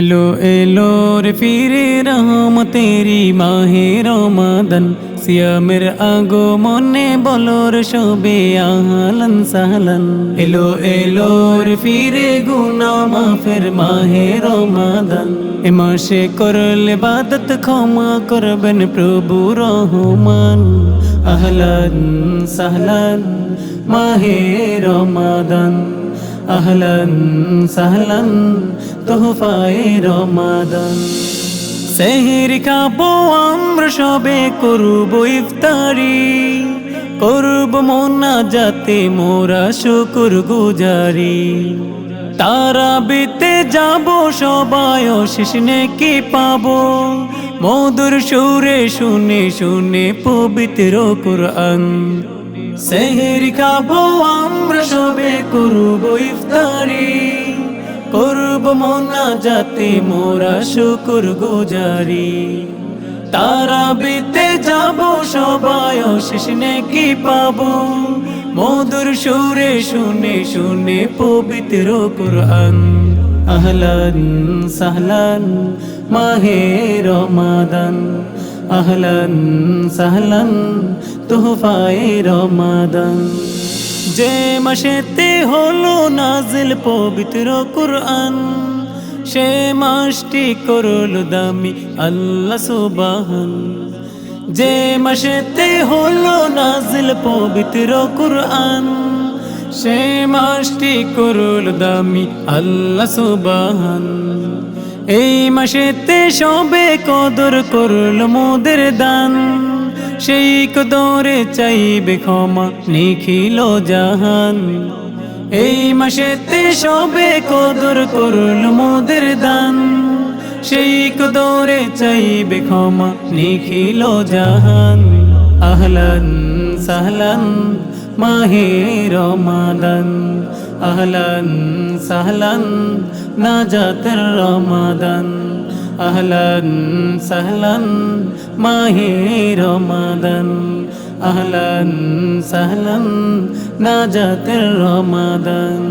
এলো এলো রে ফিরে রহম তেরি মাহে রমাদন। সিয়ামের আগো মনে বলর শোবে আহলন সাহলন। এলো এলো রে ফিরে গুনা মাফের মাহে রমাদন। এ মাসে করলে বাদত ক্ষমা করবেন প্রভু রহমান। আহলান সাহলান মাহে রমাদান। আহলান সাহলান তোহফায়ে রমাদান। সেহের খাব আমরা সবে করব ইফতারি, করব মোনা যাতে মোরা শুকুর গুজারি। তারা বেতে যাব সবাই শেষ কি পাবো। মধুর সুরে শুনে শুনে পবিত্র কোরআন। সেহের খাব, আমরা সবে করব ইফতারি। করব মোনা যাতে মোরা শুকুর গুজারি। তারা বিতে যাব, সবাই শেষ কি পাবো। মধুর সুরে শুনে শুনে পবিত্র কোরআন। আহলান সাহলান, মাহে রমাদান। আহলান সাহলান তোহফায়ে রমাদান। যে মাসেতে হলো নাজিল পবিত্র কুরআন, সে মাসটি করল দামি আল্লাহ সুবাহান। যে মাসেতে হলো নাজিল পবিত্র কুরআন, সে মাসটি করল দামি আল্লাহ সুবাহান। এই মাসেতে সবে কদর করল মোদের দান। সেই কদরে চাইবে ক্ষমা, নিখিল জাহান। এই মাসেতে সবে কদর করল মোদের দান। সেই কদরে চাইবে ক্ষমা, নিখিল জাহান। আহলান সাহলান, মাহে রমাদান। আহলান সাহলান নাজাতের রমাদান। আহলান সাহলান মাহে রমাদান। আহলান সাহলান নাজাতের রমাদান।